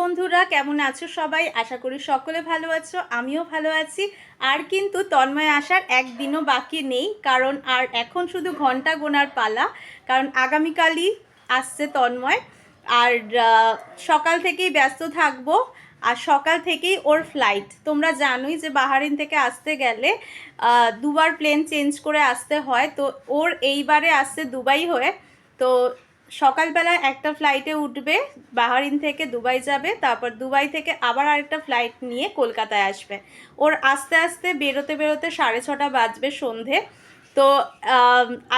বন্ধুরা, কেমন আছো সবাই? আশা করি সকলে ভালো আছো, আমিও ভালো আছি। আর কিন্তু তন্ময় আসার একদিনও বাকি নেই, কারণ আর এখন শুধু ঘণ্টা গোনার পালা, কারণ আগামীকালই আসছে তন্ময়। আর সকাল থেকেই ব্যস্ত থাকব, আর সকাল থেকেই ওর ফ্লাইট তোমরা জানোই যে বাহারিন থেকে আসতে গেলে দুবার প্লেন চেঞ্জ করে আসতে হয়, তো ওর এইবারে আসছে দুবাই হয়ে, তো সকালবেলা একটা ফ্লাইটে উঠবে, বাহারিন থেকে দুবাই যাবে, তারপর দুবাই থেকে আবার আরেকটা ফ্লাইট নিয়ে কলকাতায় আসবে। ওর আস্তে আস্তে বেরোতে বেরোতে সাড়ে ছটা বাজবে সন্ধে। তো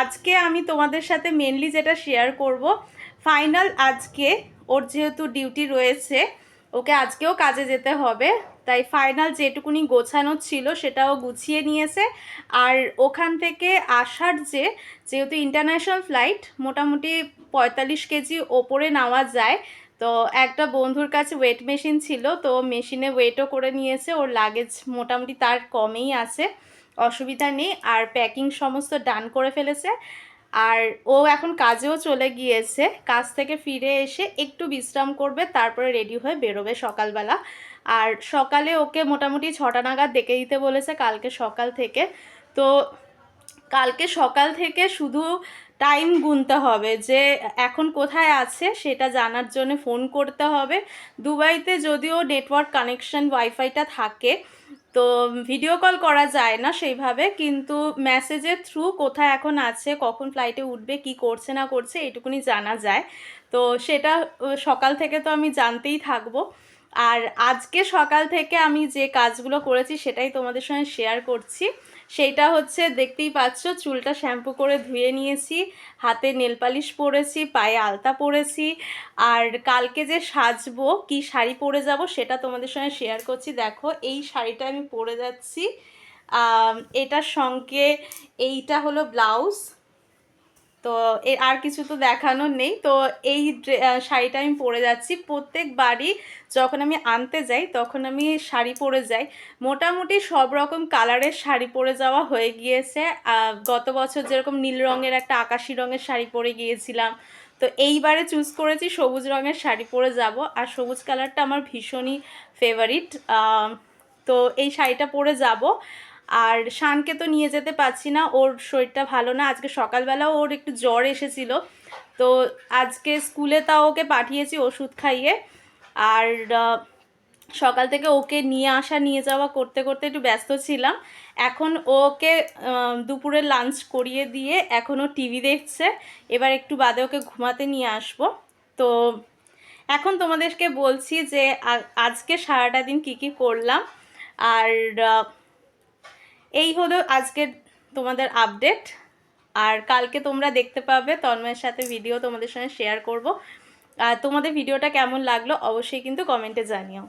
আজকে আমি তোমাদের সাথে মেনলি যেটা শেয়ার করব ফাইনাল আজকে ওর যেহেতু ডিউটি রয়েছে, ওকে আজকেও কাজে যেতে হবে। তাই ফাইনাল যেটুকুনি গোছানো ছিল সেটাও গুছিয়ে নিয়েছে। আর ওখান থেকে আসার যে, যেহেতু ইন্টারন্যাশনাল ফ্লাইট মোটামুটি পঁয়তাল্লিশ কেজি ওপরে নেওয়া যায়। তো একটা বন্ধুর কাছে ওয়েট মেশিন ছিল, তো মেশিনে ওয়েটও করে নিয়েছে, ওর লাগেজ মোটামুটি তার কমেই আছে, অসুবিধা নেই। আর প্যাকিং সমস্ত ডান করে ফেলেছে। আর ও এখন কাজেও চলে গিয়েছে, কাজ থেকে ফিরে এসে একটু বিশ্রাম করবে, তারপরে রেডি হয়ে বেরোবে সকালবেলা। আর সকালে ওকে মোটামুটি ছটা নাগাদ ডেকে দিতে বলেছে কালকে সকাল থেকে। তো কালকে সকাল থেকে শুধু টাইম গুনতে হবে যে, এখন কোথায় আছে সেটা জানার জন্য ফোন করতে হবে। দুবাইতে যদিও নেটওয়ার্ক কানেকশন ওয়াইফাইটা থাকে, তো ভিডিও কল করা যায় না সেইভাবে, কিন্তু মেসেজের থ্রু কোথায় এখন আছে, কখন ফ্লাইটে উঠবে, কি করছে, না করছে এটুকুনি জানা যায়। তো সেটা সকাল থেকে তো আমি জানতেই থাকব। আর আজকে সকাল থেকে আমি যে কাজগুলো করেছি সেটাই তোমাদের সঙ্গে শেয়ার করছি। সেইটা হচ্ছে দেখতেই পাচ্ছ, চুলটা শ্যাম্পু করে ধুয়ে নিয়েছি, হাতে নেলপালিশ পরেছি, পায়ে আলতা পরেছি, আর কালকে যে সাজবো, কি শাড়ি পরে যাব সেটা তোমাদের সঙ্গে শেয়ার করছি। দেখো, এই শাড়িটা আমি পরে যাচ্ছি। এটার সঙ্গে এইটা হলো ব্লাউজ তো এ আর কিছু তো দেখানোর নেই। তো এই শাড়িটা আমি পরে যাচ্ছি। প্রত্যেকবারই যখন আমি আনতে যাই, তখন আমি শাড়ি পরে যাই। মোটামুটি সব রকম কালারের শাড়ি পরে যাওয়া হয়ে গিয়েছে। গত বছর যেরকম নীল রঙের একটা আকাশি রঙের শাড়ি পরে গিয়েছিলাম। তো এইবারে চুজ করেছি সবুজ রঙের শাড়ি পরে যাব। আর সবুজ কালারটা আমার ভীষণই ফেভারিট তো এই শাড়িটা পরে যাব। আর শানকে তো নিয়ে যেতে পারছি না, ওর শরীরটা ভালো না। আজকে সকালবেলাও ওর একটু জ্বর এসেছিল। তো আজকে স্কুলে তাও ওকে পাঠিয়েছি ওষুধ খাইয়ে। আর সকাল থেকে ওকে নিয়ে আসা, নিয়ে যাওয়া করতে করতে একটু ব্যস্ত ছিলাম। এখন ওকে দুপুরে লাঞ্চ করিয়ে দিয়ে এখন ও টিভি দেখছে। এবার একটু বাদে ওকে ঘুমাতে নিয়ে আসব। তো এখন তোমাদেরকে বলছি যে আজকে সারাটা দিন কী কী করলাম। আর এই হলো আজকের তোমাদের আপডেট আর কালকে তোমরা দেখতে পাবে তন্ময়ের সাথে ভিডিও তোমাদের সঙ্গে শেয়ার করব। আর তোমাদের ভিডিওটা কেমন লাগল অবশ্যই কিন্তু কমেন্টে জানিও।